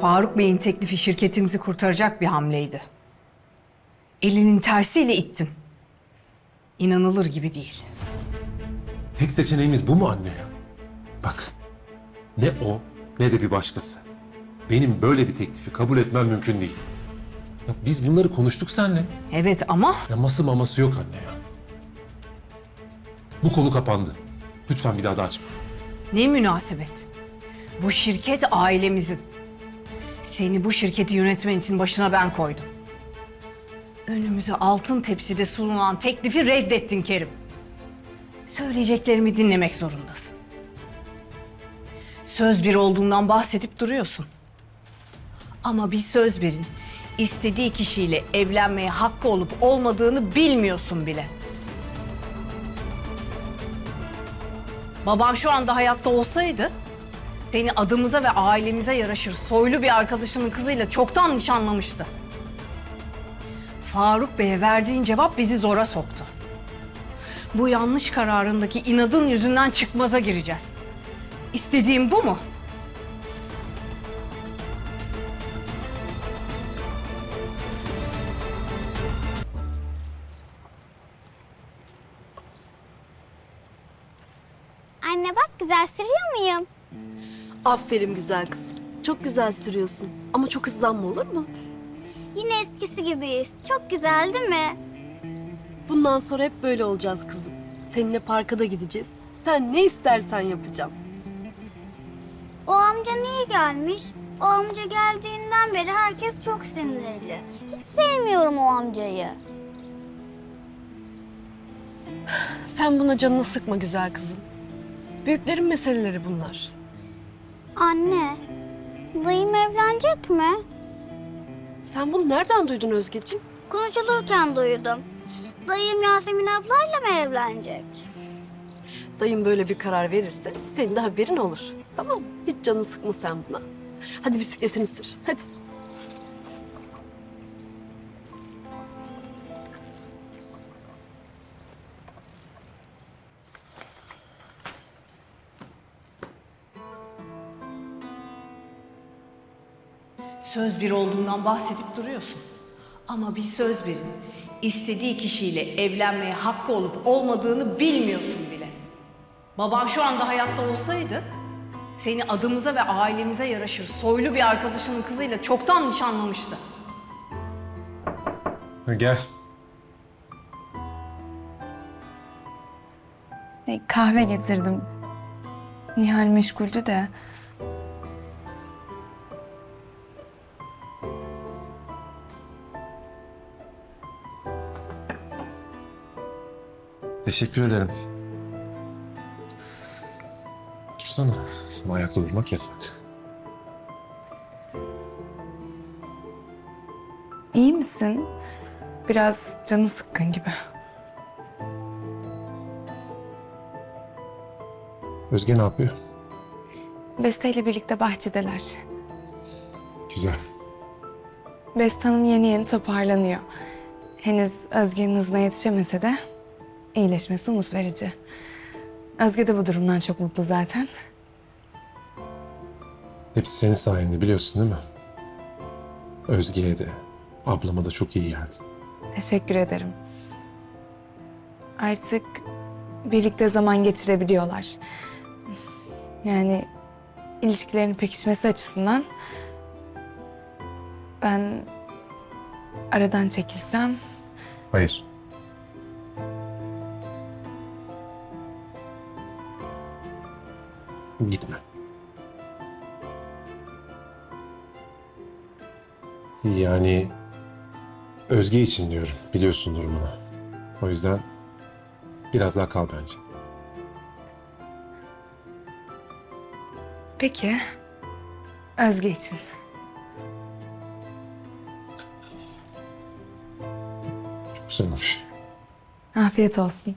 Faruk Bey'in teklifi şirketimizi kurtaracak bir hamleydi. Elinin tersiyle ittin. İnanılır gibi değil. Tek seçeneğimiz bu mu anne ya? Bak, ne o ne de bir başkası. Benim böyle bir teklifi kabul etmem mümkün değil. Ya biz bunları konuştuk seninle. Evet ama Ya ması maması yok anne ya. Bu konu kapandı. Lütfen bir daha da açma. ne münasebet. Bu şirket ailemizin. Seni bu şirketi yönetmen için başına ben koydum. Önümüze altın tepside sunulan teklifi reddettin Kerim. Söyleyeceklerimi dinlemek zorundasın. Söz bir olduğundan bahsedip duruyorsun. Ama bir söz birin istediği kişiyle evlenmeye hakkı olup olmadığını bilmiyorsun bile. Babam şu anda hayatta olsaydı seni adımıza ve ailemize yaraşır soylu bir arkadaşının kızıyla çoktan nişanlamıştı. Faruk Bey'e verdiğin cevap bizi zora soktu. Bu yanlış kararındaki inadın yüzünden çıkmaza gireceğiz. İstediğim bu mu? Anne bak güzel sürüyor muyum? Aferin güzel kızım. Çok güzel sürüyorsun. Ama çok hızlanma olur mu? Yine eskisi gibiyiz. Çok güzel değil mi? Bundan sonra hep böyle olacağız kızım. Seninle parka da gideceğiz. Sen ne istersen yapacağım. O amca niye gelmiş? O amca geldiğinden beri herkes çok sinirli. Hiç sevmiyorum o amcayı. Sen buna canını sıkma güzel kızım. Büyüklerin meseleleri bunlar. Anne, dayım evlenecek mi? Sen bunu nereden duydun Özgeciğim? Konuşulurken duydum. Dayım Yasemin ablayla mı evlenecek? Dayım böyle bir karar verirse senin de haberin olur. Tamam mı? Hiç canını sıkma sen buna. Hadi bisikletini sür. Hadi. Söz bir olduğundan bahsedip duruyorsun. Ama bir söz birin istediği kişiyle evlenmeye hakkı olup olmadığını bilmiyorsun bile. Babam şu anda hayatta olsaydı seni adımıza ve ailemize yaraşır soylu bir arkadaşının kızıyla çoktan nişanlamıştı. Gel. E, Kahve getirdim. Nihal meşguldü de. Teşekkür ederim. Dursana. Sana ayakta durmak yasak. İyi misin? Biraz canı sıkkın gibi. Özge ne yapıyor? Beste ile birlikte bahçedeler. Güzel. Beste Hanım yeni yeni toparlanıyor. Henüz Özge'nin hızına yetişemese de iyileşmesi umut verici. Özge de bu durumdan çok mutlu zaten. Hepsi senin sayende biliyorsun değil mi? Özge'ye de, ablama da çok iyi geldin. Teşekkür ederim. Artık birlikte zaman geçirebiliyorlar. Yani ilişkilerin pekişmesi açısından ben aradan çekilsem Hayır. Gitme. Yani Özge için diyorum. Biliyorsun durumunu. O yüzden biraz daha kal bence. peki Özge için. Çok güzel olmuş. Afiyet olsun.